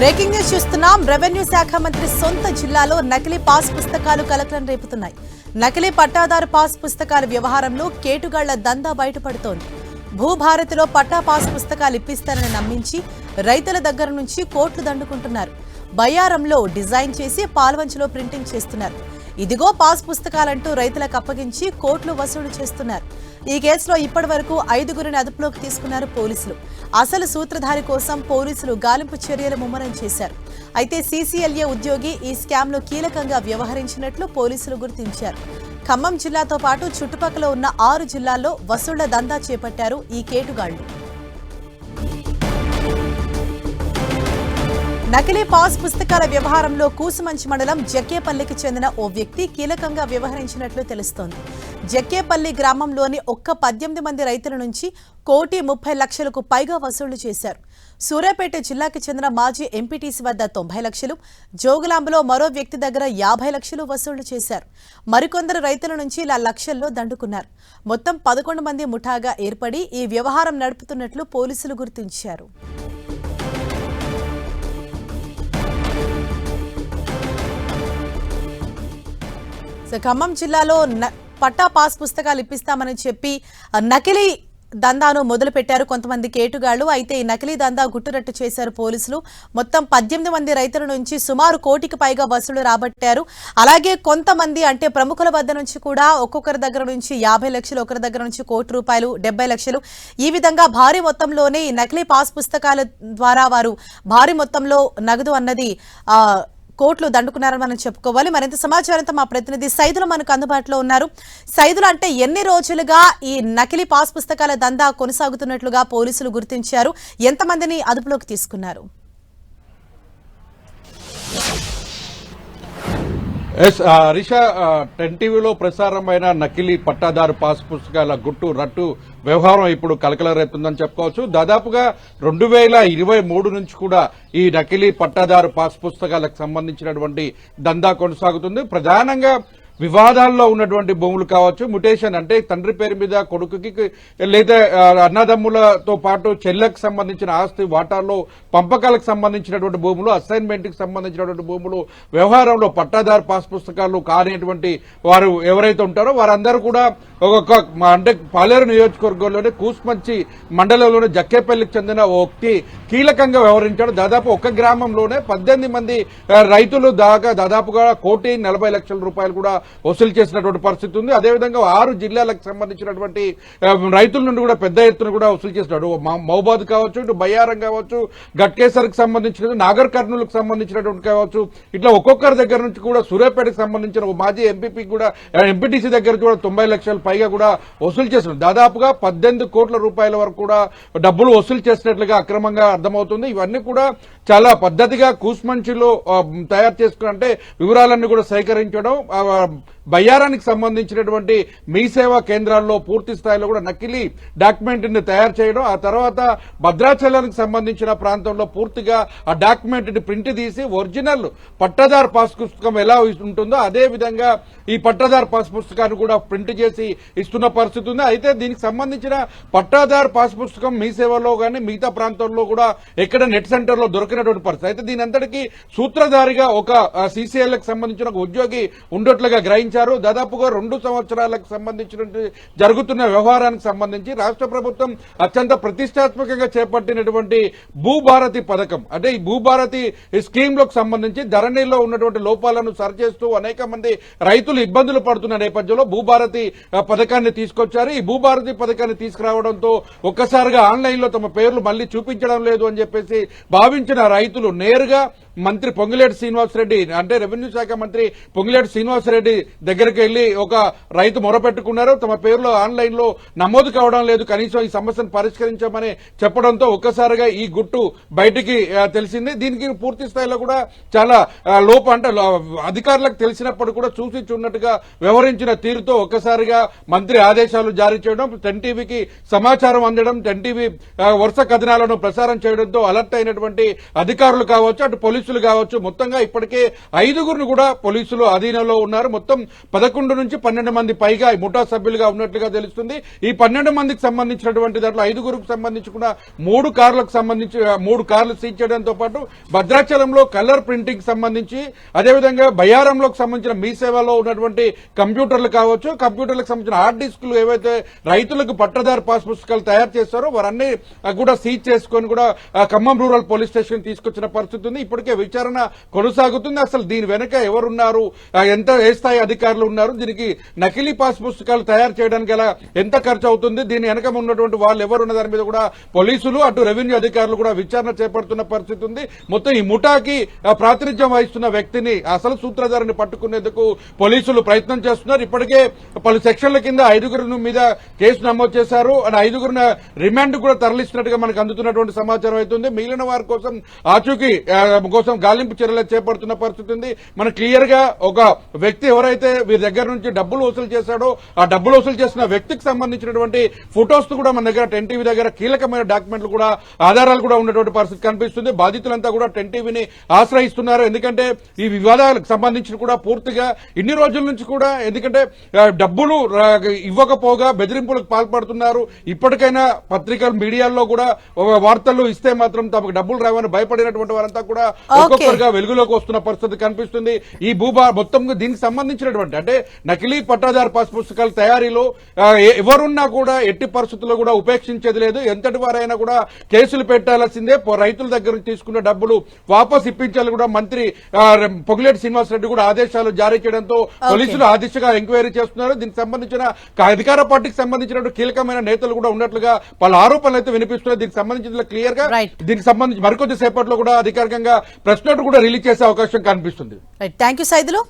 Breaking news చూస్తున్నాం. Revenue శాఖ మంత్రి సొంత జిల్లాలో నకిలీ పాస్ పుస్తకాలు కలకలం రేపుతున్నాయి. నకిలీ పట్టాదారు పాస్ పుస్తకాల వ్యవహారంలో కేటుగాళ్ళ దందా బయటపడుతోంది. భూభారతిలో పట్టా పాస్ పుస్తకాలు ఇప్పిస్తారని నమ్మించి రైతుల దగ్గర నుంచి కోట్లు దండుకుంటున్నారు. బయ్యారంలో డిజైన్ చేసి పాల్వంచలో ప్రింటింగ్ చేస్తున్నారు. ఇదిగో పాస్ పుస్తకాలంటూ రైతులకు అప్పగించి కోట్లు వసూలు చేస్తున్నారు. ఈ కేసులో ఇప్పటి వరకు ఐదుగురిని అదుపులోకి తీసుకున్నారు పోలీసులు. అసలు సూత్రధారి కోసం పోలీసులు గాలింపు చర్యలు ముమ్మరం చేశారు. అయితే సీసీఎల్ఏ ఉద్యోగి ఈ స్కామ్లో కీలకంగా వ్యవహరించినట్లు పోలీసులు గుర్తించారు. ఖమ్మం జిల్లాతో పాటు చుట్టుపక్కల ఉన్న ఆరు జిల్లాల్లో వసూళ్ళ దందా చేపట్టారు ఈ కేటుగాళ్ళు నకిలీ పాస్ పుస్తకాల వ్యవహారంలో కూసుమంచి మండలం జక్కేపల్లికి చెందిన ఓ వ్యక్తి కీలకంగా వ్యవహరించినట్లు తెలుస్తోంది. జక్కేపల్లి గ్రామంలోని ఒక్క పద్దెనిమిది మంది రైతుల నుంచి కోటి ముప్పై లక్షలకు పైగా వసూళ్ళు చేశారు. సూర్యాపేట జిల్లాకు చెందిన మాజీ ఎంపీటీసీ వద్ద తొంభై లక్షలు జోగులాంబలో మరో వ్యక్తి దగ్గర యాభై లక్షలు వసూళ్ళు చేశారు. మరికొందరు రైతుల నుంచి ఇలా లక్షల్లో దండుకున్నారు. మొత్తం పదకొండు మంది ముఠాగా ఏర్పడి ఈ వ్యవహారం నడుపుతున్నట్లు పోలీసులు గుర్తించారు. సో ఖమ్మం జిల్లాలో న- పట్టా పాస్ పుస్తకాలు ఇప్పిస్తామని చెప్పి నకిలీ దందాను మొదలు పెట్టారు కొంతమంది కేటుగాళ్ళు అయితే ఈ నకిలీ దందా గుట్టురట్టు చేశారు పోలీసులు. మొత్తం పద్దెనిమిది మంది రైతుల నుంచి సుమారు కోటికి పైగా వసూలు రాబట్టారు. అలాగే కొంతమంది అంటే ప్రముఖుల వద్ద నుంచి కూడా ఒక్కొక్కరి దగ్గర నుంచి యాభై లక్షలు ఒకరి దగ్గర నుంచి కోటి రూపాయలు డెబ్బై లక్షలు. ఈ విధంగా భారీ మొత్తంలోనే ఈ నకిలీ పాస్ పుస్తకాల ద్వారా వారు భారీ మొత్తంలో నగదు అన్నది ఆ కోట్లు దండుకున్నారని మనం చెప్పుకోవాలి. మరింత సమాచారంతో మా ప్రతినిధి సైదులు మనకు అందుబాటులో ఉన్నారు. సైదులు అంటే ఎన్ని రోజులుగా ఈ నకిలీ పాస్ పుస్తకాల దందా కొనసాగుతున్నట్లుగా పోలీసులు గుర్తించారు. ఎంతమందిని అదుపులోకి తీసుకున్నారు? ఎస్ ఆ, టెన్ టీవీలో ప్రసారమైన నకిలీ పట్టాదారు పాస్ పుస్తకాల గుట్టు రట్టు వ్యవహారం ఇప్పుడు కలకలరేపుతుందని చెప్పుకోవచ్చు. దాదాపుగా రెండు వేల ఇరవై మూడు నుంచి కూడా ఈ నకిలీ పట్టాదారు పాస్ పుస్తకాలకు సంబంధించినటువంటి దందా కొనసాగుతుంది. ప్రధానంగా వివాదాల్లో ఉన్నటువంటి భూములు కావచ్చు ముటేషన్ అంటే తండ్రి పేరు మీద కొడుకుకి లేదా అన్నదమ్ములతో పాటు చెల్లెకు సంబంధించిన ఆస్తి వాటాల్లో పంపకాలకు సంబంధించినటువంటి భూములు అసైన్మెంట్కి సంబంధించినటువంటి భూములు వ్యవహారంలో పట్టాదారు పాస్ పుస్తకాలు కానిటువంటి వారు ఎవరైతే ఉంటారో వారందరూ కూడా ఒక అంటే పాలేరు నియోజకవర్గంలోనే కూస్మంచి మండలంలోని జక్కేపల్లికి చెందిన ఓ వ్యక్తి కీలకంగా వ్యవహరించాడు. దాదాపు ఒక గ్రామంలోనే పద్దెనిమిది మంది రైతులు దాకా దాదాపుగా కోటి నలభై లక్షల రూపాయలు కూడా వసూలు చేసినటువంటి పరిస్థితి ఉంది. అదేవిధంగా ఆరు జిల్లాలకు సంబంధించినటువంటి రైతుల నుండి కూడా పెద్ద ఎత్తున కూడా వసూలు చేసినాడు మా- మహబాద్ కావచ్చు ఇటు బయ్యారం కావచ్చు గట్కేసర్కి సంబంధించిన నాగర్ కర్నూలుకు సంబంధించినటువంటి కావచ్చు ఇట్లా ఒక్కొక్కరి దగ్గర నుంచి కూడా సూర్యాపేటకు సంబంధించిన ఒక మాజీ ఎంపీపీ కూడా ఎంపీటీసీ దగ్గర కూడా తొంభై లక్షల పైగా కూడా వసూలు చేసిన దాదాపుగా పద్దెనిమిది కోట్ల రూపాయల వరకు కూడా డబ్బులు వసూలు చేసినట్లుగా అక్రమంగా అర్థమవుతుంది. ఇవన్నీ కూడా చాలా పద్ధతిగా కూస్మంచిలో తయారు చేసుకుని అంటే వివరాలన్నీ కూడా సేకరించడం బయ్యారానికి సంబంధించినటువంటి మీ సేవా కేంద్రాల్లో పూర్తి స్థాయిలో కూడా నకిలీ డాక్యుమెంట్ని తయారు చేయడం ఆ తర్వాత భద్రాచలానికి సంబంధించిన ప్రాంతంలో పూర్తిగా ఆ డాక్యుమెంట్ని ప్రింట్ తీసి ఒరిజినల్ పట్టదార్ పాస్ పుస్తకం ఎలా ఉంటుందో అదే విధంగా ఈ పట్టదారు పాస్ పుస్తకాన్ని కూడా ప్రింట్ చేసి ఇస్తున్న పరిస్థితి ఉంది. అయితే దీనికి సంబంధించిన పట్టాదార్ పాస్ పుస్తకం మీ సేవలో గానీ మిగతా ప్రాంతాల్లో కూడా ఎక్కడ నెట్ సెంటర్లో దొరికినటువంటి పరిస్థితి. అయితే దీని అంతటికీ సూత్రధారిగా ఒక సిసిఎల్కి సంబంధించిన ఒక ఉద్యోగి ఉండేట్లుగా గ్రహించారు. దాదాపుగా రెండు సంవత్సరాలకు సంబంధించిన జరుగుతున్న వ్యవహారానికి సంబంధించి రాష్ట్ర ప్రభుత్వం అత్యంత ప్రతిష్టాత్మకంగా చేపట్టినటువంటి భూభారతి పథకం. అంటే ఈ భూభారతి స్కీమ్లకు సంబంధించి ధరణిలో ఉన్నటువంటి లోపాలను సరిచేస్తూ అనేక మంది రైతులు ఇబ్బందులు పడుతున్న నేపథ్యంలో భూభారతి ఆ, పథకాన్ని తీసుకొచ్చారు. ఈ భూభారతి పథకాన్ని తీసుకురావడంతో ఒక్కసారిగా ఆన్లైన్లో తమ పేర్లు మళ్ళీ చూపించడం లేదు అని చెప్పేసి భావించిన రైతులు నేరుగా మంత్రి పొంగులేటి శ్రీనివాసరెడ్డి అంటే రెవెన్యూ శాఖ మంత్రి పొంగులేటి శ్రీనివాసరెడ్డి దగ్గరికి వెళ్ళి ఒక రైతు మొరపెట్టుకున్నారు. తమ పేర్లు ఆన్లైన్లో నమోదు కావడం లేదు. కనీసం ఈ సమస్యను పరిష్కరించామని చెప్పడంతో ఒక్కసారిగా ఈ గుట్టు బయటికి తెలిసింది. దీనికి పూర్తి స్థాయిలో కూడా చాలా ఆ, లోప అంటే అధికారులకు తెలిసినప్పుడు కూడా చూసి చూడనట్టుగా వ్యవహరించిన తీరుతో ఒక్కసారిగా మంత్రి ఆదేశాలు జారీ చేయడం టెన్ టీవీకి సమాచారం అందడం టెన్ టీవీ వరుస కథనాలను ప్రసారం చేయడంతో అలర్ట్ అయినటువంటి అధికారులు కావచ్చు అటు పోలీసు పోలీసులు కావచ్చు మొత్తంగా ఇప్పటికే ఐదుగురు కూడా పోలీసులు అధీనంలో ఉన్నారు. మొత్తం పదకొండు నుంచి పన్నెండు మంది పైగా ముఠా సభ్యులుగా ఉన్నట్లుగా తెలుస్తుంది. ఈ పన్నెండు మందికి సంబంధించినటువంటి దాంట్లో ఐదుగురికి సంబంధించి కూడా మూడు కార్లకు సంబంధించి మూడు కార్లు సీజ్ చేయడంతో పాటు భద్రాచలంలో కలర్ ప్రింటింగ్ సంబంధించి అదేవిధంగా బయారంలోకి సంబంధించిన మీ సేవలో ఉన్నటువంటి కంప్యూటర్లు కావచ్చు కంప్యూటర్లకు సంబంధించిన హార్డ్ డిస్కులు ఏవైతే రైతులకు పట్టదారు పాస్ పుస్తకాలు తయారు చేస్తారో వారన్నీ కూడా సీజ్ చేసుకొని కూడా ఖమ్మం రూరల్ పోలీస్ స్టేషన్ తీసుకొచ్చిన పరిస్థితి ఉంది. ఇప్పటికే విచారణ కొనసాగుతుంది. అసలు దీని వెనక ఎవరున్నారు? ఎంత ఏ స్థాయి అధికారులు ఉన్నారు? దీనికి నకిలీ పాస్ పుస్తకాలు తయారు చేయడానికి ఎలా ఎంత ఖర్చు అవుతుంది? దీని వెనక ఉన్నటువంటి వాళ్ళు ఎవరున్న దాని మీద కూడా పోలీసులు అటు రెవెన్యూ అధికారులు కూడా విచారణ చేపడుతున్న పరిస్థితి ఉంది. మొత్తం ఈ ముఠాకి ప్రాతినిధ్యం వహిస్తున్న వ్యక్తిని అసలు సూత్రధారిని పట్టుకునేందుకు పోలీసులు ప్రయత్నం చేస్తున్నారు. ఇప్పటికే పలు సెక్షన్ల కింద ఐదుగురు మీద కేసు నమోదు చేశారు. అండ్ ఐదుగురిని రిమాండ్ కూడా తరలిస్తున్నట్టుగా మనకు అందుతున్నటువంటి సమాచారం అవుతుంది. మిగిలిన వారి కోసం ఆచూకీ కోసం గాలింపు చర్యలు చేపడుతున్న పరిస్థితి ఉంది. మన క్లియర్గా ఒక వ్యక్తి ఎవరైతే వీరి దగ్గర నుంచి డబ్బులు వసూలు చేశాడో ఆ డబ్బులు వసూలు చేసిన వ్యక్తికి సంబంధించినటువంటి ఫొటోస్ కూడా మన దగ్గర టెన్ టీవీ దగ్గర కీలకమైన డాక్యుమెంట్లు కూడా ఆధారాలు కూడా ఉన్నటువంటి పరిస్థితి కనిపిస్తుంది. బాధితులంతా కూడా టెన్ టీవీని ఆశ్రయిస్తున్నారు. ఎందుకంటే ఈ వివాదాలకు సంబంధించిన కూడా పూర్తిగా ఇన్ని రోజుల నుంచి కూడా ఎందుకంటే డబ్బులు ఇవ్వకపోగా బెదిరింపులకు పాల్పడుతున్నారు. ఇప్పటికైనా పత్రికలు మీడియాల్లో కూడా ఒక వార్తలు ఇస్తే మాత్రం తమకు డబ్బులు రావని భయపడినటువంటి వారంతా కూడా ఒక్కొక్కరుగా వెలుగులోకి వస్తున్న పరిస్థితి కనిపిస్తుంది. ఈ భూభా మొత్తం దీనికి సంబంధించినటువంటి అంటే నకిలీ పట్టాదారు పాస్ పుస్తకాల తయారీలో ఎవరున్నా కూడా ఎట్టి పరిస్థితుల్లో కూడా ఉపేక్షించేది లేదు. ఎంతటి వారైనా కూడా కేసులు పెట్టాల్సిందే. రైతుల దగ్గర తీసుకున్న డబ్బులు వాపస్ ఇప్పించాలని కూడా మంత్రి పొగిలేటి శ్రీనివాస్ రెడ్డి కూడా ఆదేశాలు జారీ చేయడంతో పోలీసులు ఆ దిశగా ఎంక్వైరీ చేస్తున్నారు. దీనికి సంబంధించిన అధికార పార్టీకి సంబంధించిన కీలకమైన నేతలు కూడా ఉన్నట్లుగా వాళ్ళ ఆరోపణలు అయితే వినిపిస్తున్నాయి. దీనికి సంబంధించిన క్లియర్గా. దీనికి సంబంధించి మరికొద్ది సేపట్లో కూడా అధికారికంగా ప్రెస్ నోట్ కూడా రిలీజ్ చేసే అవకాశం కనిపిస్తుంది. Thank you Saidulu